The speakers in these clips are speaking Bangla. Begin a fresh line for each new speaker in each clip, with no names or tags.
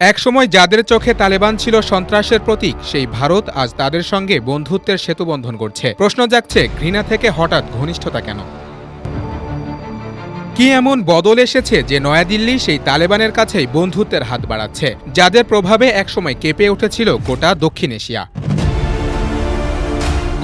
একসময় যাদের চোখে তালেবান ছিল সন্ত্রাসের প্রতীক, সেই ভারত আজ তাদের সঙ্গে বন্ধুত্বের সেতুবন্ধন করছে। প্রশ্ন জাগছে, ঘৃণা থেকে হঠাৎ ঘনিষ্ঠতা কেন? কি এমন বদল এসেছে যে নয়াদিল্লি সেই তালেবানের কাছেই বন্ধুত্বের হাত বাড়াচ্ছে, যাদের প্রভাবে একসময় কেঁপে উঠেছিল গোটা দক্ষিণ এশিয়া?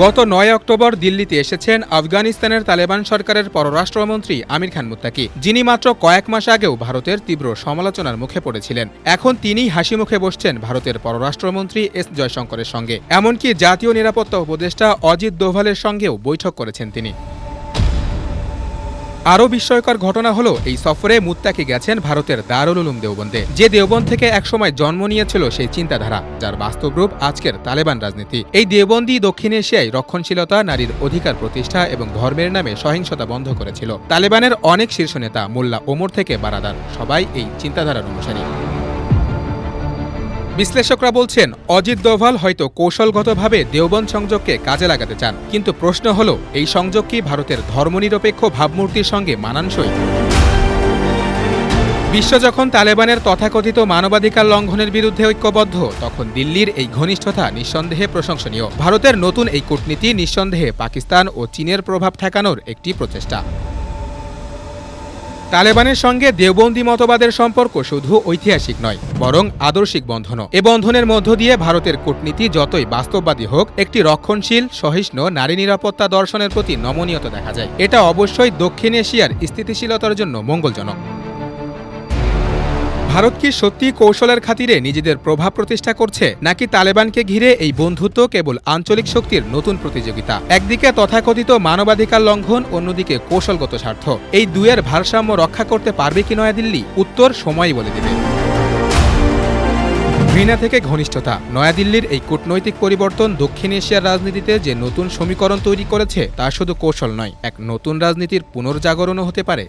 গত নয় অক্টোবর দিল্লিতে এসেছেন আফগানিস্তানের তালেবান সরকারের পররাষ্ট্রমন্ত্রী আমির খান মুত্তাকি, যিনি মাত্র কয়েক মাস আগেও ভারতের তীব্র সমালোচনার মুখে পড়েছিলেন। এখন তিনি হাসি মুখে বসছেন ভারতের পররাষ্ট্রমন্ত্রী এস জয়শঙ্করের সঙ্গে। এমনকি জাতীয় নিরাপত্তা উপদেষ্টা অজিত দোভালের সঙ্গেও বৈঠক করেছেন তিনি। আরও বিস্ময়কর ঘটনা হলো, এই সফরে মুত্তাকি গেছেন ভারতের দারুল উলুম দেওবন্দে, যে দেওবন্দ থেকে একসময় জন্ম নিয়েছিল সেই চিন্তাধারা, যার বাস্তব রূপ আজকের তালেবান রাজনীতি। এই দেওবন্দি দক্ষিণ এশিয়ায় রক্ষণশীলতা, নারীর অধিকার প্রতিষ্ঠা এবং ধর্মের নামে সহিংসতা বন্ধ করেছিল। তালেবানের অনেক শীর্ষ নেতা মোল্লা ওমর থেকে বারাদার, সবাই এই চিন্তাধারার অনুসারী। বিশ্লেষকরা বলছেন, অজিত দোভাল হয়তো কৌশলগতভাবে দেওবন্দ সংযোগকে কাজে লাগাতে চান। কিন্তু প্রশ্ন হল, এই সংযোগ কি ভারতের ধর্মনিরপেক্ষ ভাবমূর্তির সঙ্গে মানানসই? বিশ্ব যখন তালেবানের তথাকথিত মানবাধিকার লঙ্ঘনের বিরুদ্ধে ঐক্যবদ্ধ, তখন দিল্লির এই ঘনিষ্ঠতা নিঃসন্দেহে প্রশংসনীয়। ভারতের নতুন এই কূটনীতি নিঃসন্দেহে পাকিস্তান ও চীনের প্রভাব ঠেকানোর একটি প্রচেষ্টা। তালেবানের সঙ্গে দেওবন্দি মতবাদের সম্পর্ক শুধু ঐতিহাসিক নয়, বরং আদর্শিক বন্ধনও। এ বন্ধনের মধ্য দিয়ে ভারতের কূটনীতি যতই বাস্তববাদী হোক, একটি রক্ষণশীল, সহিষ্ণু, নারী নিরাপত্তা দর্শনের প্রতি নমনীয়তা দেখা যায়। এটা অবশ্যই দক্ষিণ এশিয়ার স্থিতিশীলতার জন্য মঙ্গলজনক। ভারত কি সত্যি কৌশলের খাতিরে নিজেদের প্রভাব প্রতিষ্ঠা করছে, নাকি তালেবানকে ঘিরে এই বন্ধুত্ব কেবল আঞ্চলিক শক্তির নতুন প্রতিযোগিতা? একদিকে তথাকথিত মানবাধিকার লঙ্ঘন, অন্যদিকে কৌশলগত স্বার্থ। এই দুয়ের ভারসাম্য রক্ষা করতে পারবে কি নয়াদিল্লি? উত্তর সময়ই বলে দেবে। ঘৃণা থেকে ঘনিষ্ঠতা। নয়াদিল্লির এই কূটনৈতিক পরিবর্তন দক্ষিণ এশিয়ার রাজনীতিতে যে নতুন সমীকরণ তৈরি করেছে, তা শুধু কৌশল নয়, এক নতুন রাজনীতির পুনর্জাগরণও হতে পারে।